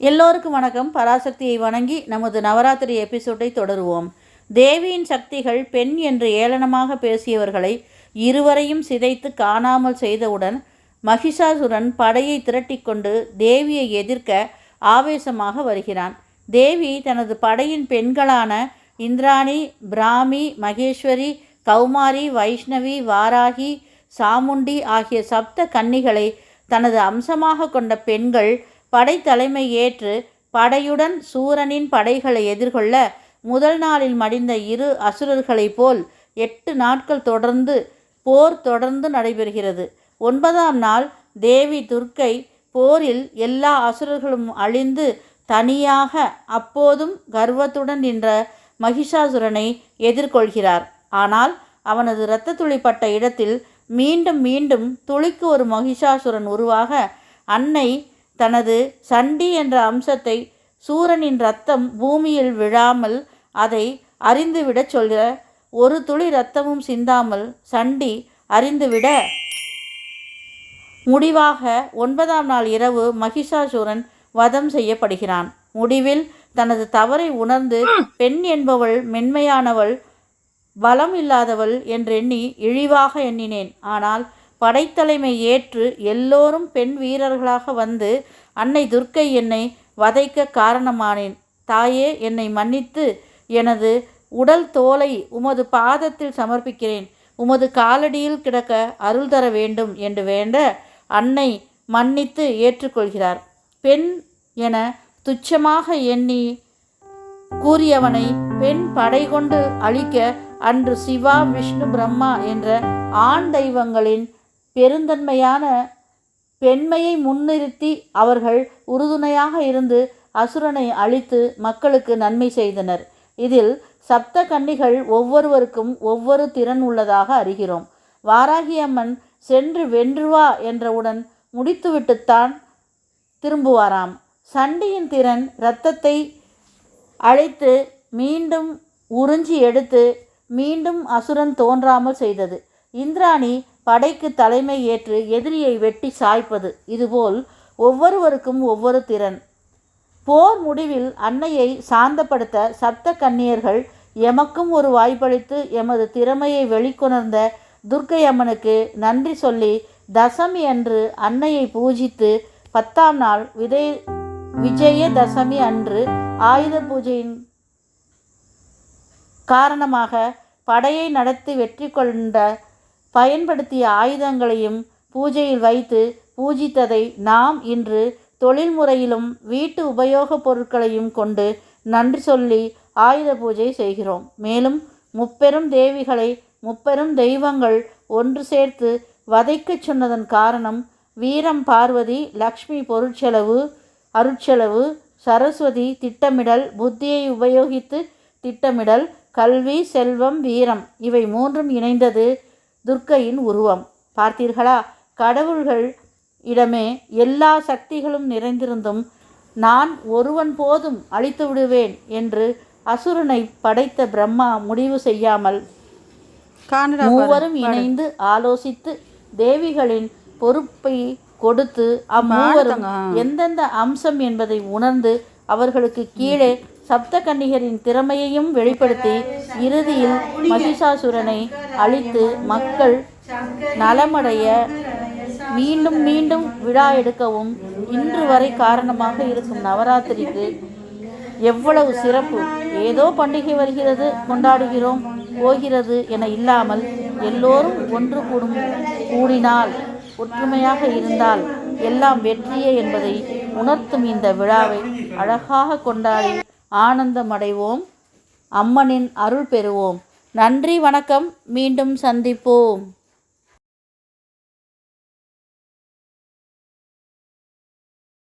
எல்லோருக்கும் வணக்கம். பராசக்தியை வணங்கி நமது நவராத்திரி எபிசோடை தொடருவோம். தேவியின் சக்திகள் பெண் என்று ஏளனமாக பேசியவர்களை இருவரையும் சிதைத்து காணாமல் செய்தவுடன் மகிஷாசுரன் படையை திரட்டிக்கொண்டு தேவியை எதிர்க்க ஆவேசமாக வருகிறான். தேவி தனது படையின் பெண்களான இந்திராணி பிராமி மகேஸ்வரி கௌமாரி வைஷ்ணவி வாராகி சாமுண்டி ஆகிய சப்த கன்னிகளை தனது அம்சமாக கொண்ட பெண்கள் படைத்தலைமை ஏற்று படையுடன் சூரனின் படைகளை எதிர்கொள்ள முதல் நாளில் மடிந்த இரு அசுரர்களைப் போல் எட்டு நாட்கள் தொடர்ந்து போர் தொடர்ந்து நடைபெறுகிறது. ஒன்பதாம் நாள் தேவி துர்க்கை போரில் எல்லா அசுரர்களும் அழிந்து தனியாக அப்போதும் கர்வத்துடன் நின்ற மகிஷாசுரனை எதிர்கொள்கிறார். ஆனால் அவனது இரத்த துளிப்பட்ட இடத்தில் மீண்டும் மீண்டும் துளிக்கு ஒரு மகிஷாசுரன் உருவாக அன்னை தனது சண்டி என்ற அம்சத்தை சூரனின் ரத்தம் பூமியில் விழாமல் அதை அறிந்துவிடச் சொல்கிற ஒரு துளி ரத்தமும் சிந்தாமல் சண்டி அறிந்துவிட. முடிவாக ஒன்பதாம் நாள் இரவு மகிஷாசூரன் வதம் செய்யப்படுகிறான். முடிவில் தனது தவறை உணர்ந்து பெண் என்பவள் மென்மையானவள் பலம் இல்லாதவள் என்றெண்ணி இழிவாக எண்ணினேன். ஆனால் படைத்தலைமை ஏற்று எல்லோரும் பெண் வீரர்களாக வந்து அன்னை துர்க்கை என்னை வதைக்க காரணமானேன். தாயே என்னை மன்னித்து எனது உடல் தோலை உமது பாதத்தில் சமர்ப்பிக்கிறேன். உமது காலடியில் கிடக்க அருள் தர வேண்டும் என்று வேண்ட அன்னை மன்னித்து ஏற்றுக்கொள்கிறார். பெண் என துச்சமாக எண்ணி கூறியவனை பெண் படை கொண்டு அழிக்க அன்று சிவா விஷ்ணு பிரம்மா என்ற ஆண் தெய்வங்களின் பெருந்தன்மையான பெண்மையை முன்னிறுத்தி அவர்கள் உறுதுணையாக இருந்து அசுரனை அழித்து மக்களுக்கு நன்மை செய்தனர். இதில் சப்த கன்னிகள் ஒவ்வொருவருக்கும் ஒவ்வொரு திறன் உள்ளதாக அறிகிறோம். வாராகியம்மன் சென்று வென்று வா என்றவுடன் முடித்துவிட்டுத்தான் திரும்புவாராம். சண்டியின் திறன் இரத்தத்தை அழைத்து மீண்டும் உறிஞ்சி எடுத்து மீண்டும் அசுரன் தோன்றாமல் செய்தது. இந்திராணி படைக்கு தலைமை ஏற்று எதிரியை வெட்டி சாய்ப்பது. இதுபோல் ஒவ்வொருவருக்கும் ஒவ்வொரு திறன். போர் முடிவில் அன்னையை சாந்தப்படுத்த சப்த கன்னியர்கள் எமக்கும் ஒரு வாய்ப்பளித்து எமது திறமையை வெளிக்கொணர்ந்த துர்க்கை அம்மனுக்கு நன்றி சொல்லி தசமி அன்று அன்னையை பூஜித்து பத்தாம் நாள் விதை விஜய தசமி அன்று ஆயுத பூஜையின் காரணமாக படையை நடத்தி வெற்றி கொண்ட பயன்படுத்திய ஆயுதங்களையும் பூஜையில் வைத்து பூஜித்ததை நாம் இன்று தொழில்முறையிலும் வீட்டு உபயோகப் பொருட்களையும் கொண்டு நன்றி சொல்லி ஆயுத பூஜை செய்கிறோம். மேலும் முப்பெரும் தேவிகளை முப்பெரும் தெய்வங்கள் ஒன்று சேர்த்து வதைக்கச் சொன்னதன் காரணம் வீரம் பார்வதி லக்ஷ்மி பொருட்செலவு அருட்செலவு சரஸ்வதி திட்டமிடல் புத்தியை உபயோகித்து திட்டமிடல் கல்வி செல்வம் வீரம் இவை மூன்றும் இணைந்தது துர்க்கையின் உருவம். பார்த்தீர்களா? கடவுள்கள் இடமே எல்லா சக்திகளும் நிறைந்திருந்தும் நான் ஒருவன் போதும் அழித்து விடுவேன் என்று அசுரனை படைத்த பிரம்மா முடிவு செய்யாமல் மூவரும் இணைந்து ஆலோசித்து தேவிகளின் பொறுப்பை கொடுத்து அம்மூவரும் எந்தெந்த அம்சம் என்பதை உணர்ந்து அவர்களுக்கு கீழே சப்த கன்னிகரின் திறமையையும் வெளிப்படுத்தி இறுதியில் மகிஷாசுரனை அழித்து மக்கள் நலமடைய மீண்டும் மீண்டும் விழா எடுக்கவும் இன்று வரை காரணமாக இருக்கும் நவராத்திரிக்கு எவ்வளவு சிறப்பு. ஏதோ பண்டிகை வருகிறது கொண்டாடுகிறோம் போகிறது என இல்லாமல் எல்லோரும் ஒன்று கூடும் கூடினால் ஒற்றுமையாக இருந்தால் எல்லாம் வெற்றியே என்பதை உணர்த்தும் இந்த விழாவை அழகாக கொண்டாடி ஆனந்தமடைவோம். அம்மனின் அருள் பெறுவோம். நன்றி வணக்கம். மீண்டும் சந்திப்போம்.